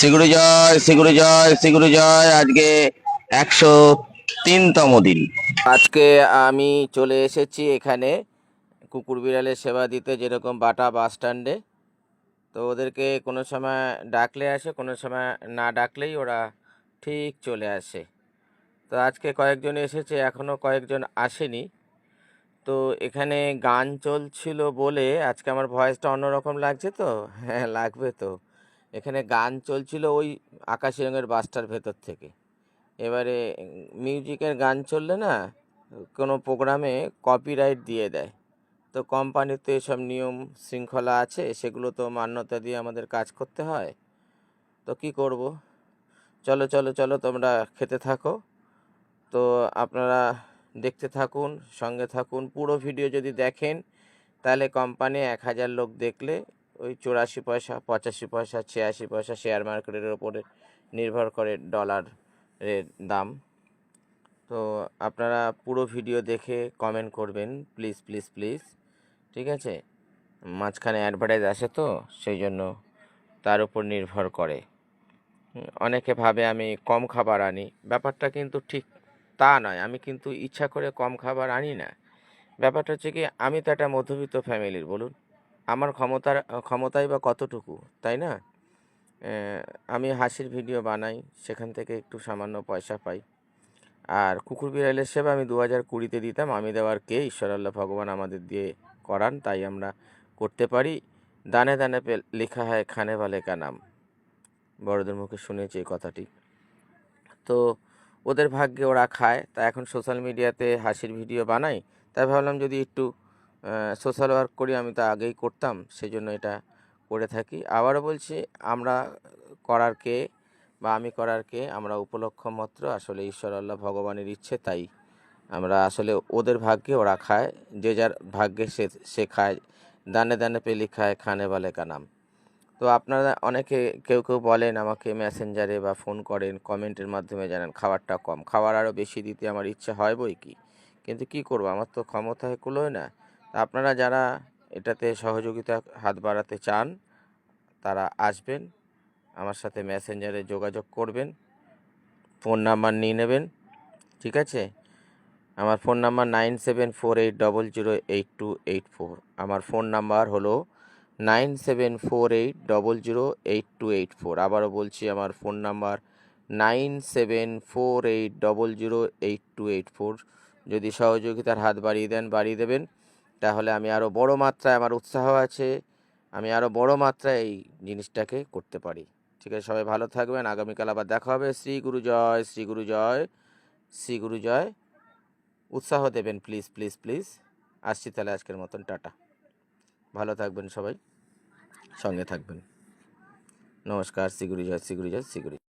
শ্রীগুরু জয় শ্রীগুরু জয় শ্রীগুরু জয়। আজকে একশো তিনতম দিন। আজকে আমি চলে এসেছি এখানে কুকুর বিড়ালের সেবা দিতে, যেরকম বাটা বাস স্ট্যান্ডে। তো ওদেরকে কোনো সময় ডাকলে আসে, কোনো সময় না ডাকলেই ওরা ঠিক চলে আসে। তো আজকে কয়েকজন এসেছে এখনও কয়েকজন আসেনি। তো এখানে গান চলছিল বলে আজকে আমার ভয়েসটা অন্যরকম লাগছে তো? হ্যাঁ লাগবে তো। এখানে গান চলছিল ওই আকাশি রঙের বাসটার ভেতর থেকে। এবারে মিউজিকের গান চললে না, কোনো প্রোগ্রামে কপিরাইট দিয়ে দেয়। তো কোম্পানির তো এসব নিয়ম শৃঙ্খলা আছে, সেগুলো তো মান্যতা দিয়ে আমাদের কাজ করতে হয়। তো কি করব? চলো চলো চলো, তোমরা খেতে থাকো। তো আপনারা দেখতে থাকুন, সঙ্গে থাকুন। পুরো ভিডিও যদি দেখেন, তাহলে কোম্পানি এক হাজার লোক দেখলে ওই চুরাশি পয়সা, পঁচাশি পয়সা, ছিয়াশি পয়সা শেয়ার মার্কেটের ওপরে নির্ভর করে ডলারের দাম। তো আপনারা পুরো ভিডিও দেখে কমেন্ট করবেন প্লিজ প্লিজ প্লিজ ঠিক আছে? মাঝখানে অ্যাডভার্টাইজ আসে তো, সেই জন্য তার উপর নির্ভর করে। অনেকে ভাবে আমি কম খাবার আনি, ব্যাপারটা কিন্তু ঠিক তা নয়, আমি কিন্তু ইচ্ছা করে কম খাবার আনি না। ব্যাপারটা হচ্ছে কি, আমি তো একটা মধ্যবিত্ত ফ্যামিলির বলুন। আমার ক্ষমতার, ক্ষমতাই বা কতটুকু, তাই না? আমি হাসির ভিডিও বানাই, সেখান থেকে একটু সামান্য পয়সা পাই। আর কুকুর বিড়ালের সেবা আমি দু হাজার কুড়িতে দিতাম, আমি দেওয়ার কে? ঈশ্বর আল্লাহ ভগবান আমাদের দিয়ে করান, তাই আমরা করতে পারি। দানে দানে লেখা হয়, খানে বালে কা নাম। বড়দের মুখে শুনেছি এই কথাটি। তো ওদের ভাগ্যে ওরা খায়, তা এখন সোশ্যাল মিডিয়াতে হাসির ভিডিও বানাই, তাই ভাবলাম যদি একটু সোশ্যাল ওয়ার্ক করি আমি তো আগেই করতাম সেই জন্য এটা করে থাকি। আবারও বলছি, আমরা করার কে বা আমি করার কে, আমরা উপলক্ষ মাত্র, আসলে ঈশ্বর, আল্লাহ ভগবানের ইচ্ছে তাই। আমরা আসলে ওদের ভাগ্যে ওরা খায়, যে যার ভাগ্যে সে সে খায়, দানে দানে পেলি খায়, খানে বলে কানাম। তো আপনারা অনেকে কেউ কেউ বলেন, আমাকে মেসেঞ্জারে বা ফোন করেন কমেন্টের মাধ্যমে জানান, খাবারটা কম, খাবার আরও বেশি দিতে আমার ইচ্ছে হয় বই কি? কিন্তু কি করব? আমার তো ক্ষমতা কুলোয় না। আপনারা যারা এটাতে সহযোগিতা হাত বাড়াতে চান, তারা আসবেন, আমার সাথে মেসেঞ্জারে যোগাযোগ করবেন ফোন নাম্বার নিয়ে নেবেন, ঠিক আছে? আমার phone number nine seven four eight double zero eight two eight four আমার ফোন নাম্বার হলো nine seven four eight double zero eight two eight four আবারও বলছি আমার phone number nine seven four eight double zero eight two eight four যদি সহযোগিতার হাত বাড়িয়ে দেন, বাড়িয়ে দেবেন। তাহলে আমি আরও বড় মাত্রায় আমার উৎসাহ আছে, আমি আরও বড় মাত্রায় এই জিনিসটাকে করতে পারি। ঠিক আছে, সবাই ভালো থাকবেন, আগামীকাল আবার দেখা হবে। শ্রী গুরু জয়, শ্রী গুরু জয়, শ্রী গুরু জয়। উৎসাহ দেবেন প্লিজ প্লিজ প্লিজ আসছি তাহলে আজকের মতন, টাটা। ভালো থাকবেন সবাই, সঙ্গে থাকবেন। নমস্কার, শ্রী গুরু জয়, শ্রী গুরু জয়, শ্রী গুরু।